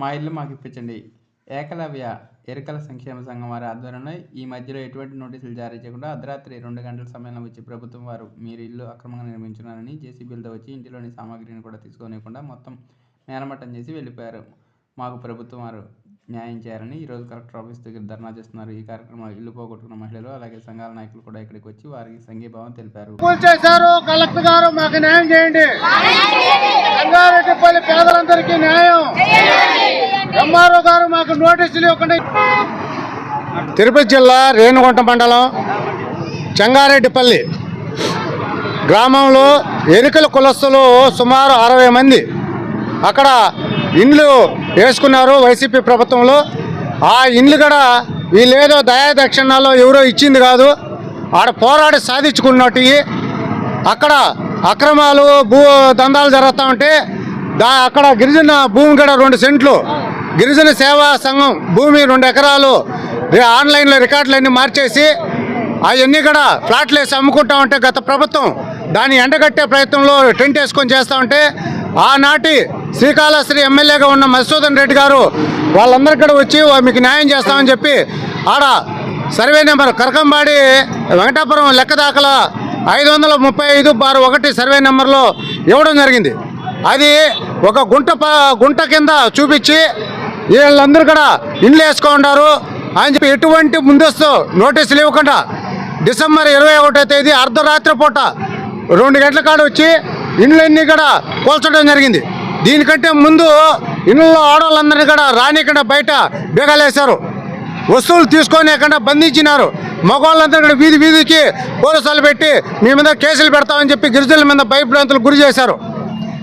మా ఇల్లు మాకు ఇప్పించండి. ఏకలవ్య ఎరుకల సంక్షేమ సంఘం వారి ఆధ్వర్యంలో ఈ మధ్యలో ఎటువంటి నోటీసులు జారీ చేయకుండా అర్ధరాత్రి రెండు గంటల సమయంలో వచ్చి ప్రభుత్వం వారు మీరు ఇల్లు అక్రమంగా నిర్మించున్నారని జేసీబీలతో వచ్చి ఇంటిలోని సామాగ్రిని కూడా తీసుకోనివ్వకుండా మొత్తం నేలమట్టం చేసి వెళ్ళిపోయారు. మాకు ప్రభుత్వం వారు న్యాయం చేయాలని ఈరోజు కలెక్టర్ ఆఫీస్ దగ్గర ధర్నా చేస్తున్నారు. ఈ కార్యక్రమంలో ఇల్లు పోగొట్టుకున్న మహిళలు అలాగే సంఘాల నాయకులు కూడా ఇక్కడికి వచ్చి వారికి సంఘీభావం తెలిపారు. కలెక్టర్ గారు మాకు న్యాయం చేయండి. పేదలందరికీ న్యాయం ఎంఆర్ఓ గారు మాకు నోటీసులు ఇవ్వకుండా. తిరుపతి జిల్లా రేణుగుంట మండలం చెంగారెడ్డిపల్లి గ్రామంలో ఎరుకల కులస్తులు సుమారు అరవై మంది అక్కడ ఇండ్లు వేసుకున్నారు వైసీపీ ప్రభుత్వంలో. ఆ ఇండ్లు కూడా వీళ్ళేదో దయా ఎవరో ఇచ్చింది కాదు. ఆడ పోరాడి సాధించుకున్నట్టు అక్కడ అక్రమాలు భూ దందాలు జరుగుతూ ఉంటే దా అక్కడ గిరిజన భూమి కూడా రెండు సెంట్లు గిరిజన సేవా సంఘం భూమి రెండు ఎకరాలు ఆన్లైన్లో రికార్డులన్నీ మార్చేసి అవన్నీ కూడా ఫ్లాట్లు వేసి అమ్ముకుంటా ఉంటే గత ప్రభుత్వం దాన్ని ఎండగట్టే ప్రయత్నంలో టెంట్ వేసుకొని చేస్తూ ఉంటే ఆనాటి శ్రీకాళహస్తి ఎమ్మెల్యేగా ఉన్న మధుసూదన్ రెడ్డి గారు వాళ్ళందరికీ కూడా వచ్చి మీకు న్యాయం చేస్తామని చెప్పి ఆడ సర్వే నెంబర్ కరకంబాడి వెంకటాపురం లెక్కదాకల ఐదు వందల ముప్పై ఐదు బారు ఒకటి సర్వే నెంబర్లో ఇవ్వడం జరిగింది. అది ఒక గుంట గుంట కింద చూపించి వీళ్ళందరూ కూడా ఇండ్లు వేసుకుంటారు అని చెప్పి ఎటువంటి ముందస్తు నోటీసులు ఇవ్వకుండా డిసెంబర్ ఇరవై ఒకటో తేదీ అర్ధరాత్రి పూట రెండు గంటల కాడ వచ్చి ఇండ్లన్నీ కూడా కూల్చడం జరిగింది. దీనికంటే ముందు ఇండ్లలో ఆడవాళ్ళందరినీ కూడా రానికుండా బయట బీగాలేశారు. వస్తువులు తీసుకోనియకుండా బంధించినారు. మగవాళ్ళందరూ కూడా వీధి వీధికి పోలీసులు పెట్టి మీ మీద కేసులు పెడతామని చెప్పి గిరిజనుల మీద భయభ్రాంతులు గురి చేశారు.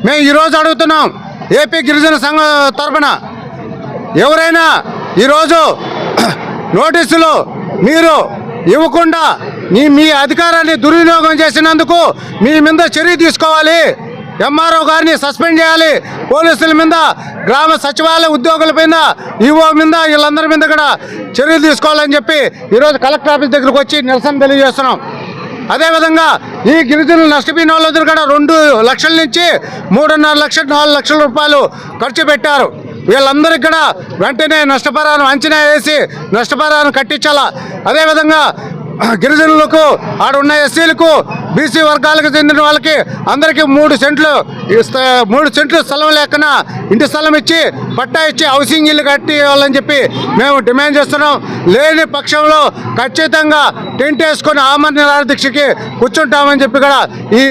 మేము ఈరోజు అడుగుతున్నాం ఏపీ గిరిజన సంఘం తరఫున ఎవరైనా ఈరోజు నోటీసులు మీరు ఇవ్వకుండా మీ మీ అధికారాన్ని దుర్వినియోగం చేసినందుకు మీ మీద చర్య తీసుకోవాలి. ఎంఆర్ఓ గారిని సస్పెండ్ చేయాలి. పోలీసుల మీద గ్రామ సచివాలయ ఉద్యోగుల మీద ఈఓ మీద వీళ్ళందరి మీద కూడా చర్యలు తీసుకోవాలని చెప్పి ఈరోజు కలెక్టర్ ఆఫీస్ దగ్గరకు వచ్చి నిరసన తెలియజేస్తున్నాం. అదేవిధంగా ఈ గిరిజనులు నష్టపోయిన వాళ్ళందరూ కూడా రెండు లక్షల నుంచి మూడున్నర లక్షల నాలుగు లక్షల రూపాయలు ఖర్చు పెట్టారు. వీళ్ళందరికీ కూడా వెంటనే నష్టపరిహారం అంచనా వేసి నష్టపరాలను కట్టించాలా. అదేవిధంగా గిరిజనులకు ఆడ ఉన్న ఎస్సీలకు బీసీ వర్గాలకు చెందిన వాళ్ళకి అందరికీ మూడు సెంట్లు మూడు సెంట్లు స్థలం లేకన ఇంటి స్థలం ఇచ్చి పట్టా ఇచ్చి హౌసింగ్ ఇల్లు కట్టివ్వాలని చెప్పి మేము డిమాండ్ చేస్తున్నాం. లేని పక్షంలో ఖచ్చితంగా టెంట్ వేసుకొని ఆమరణ దీక్షకి కూర్చుంటామని చెప్పి కూడా ఈ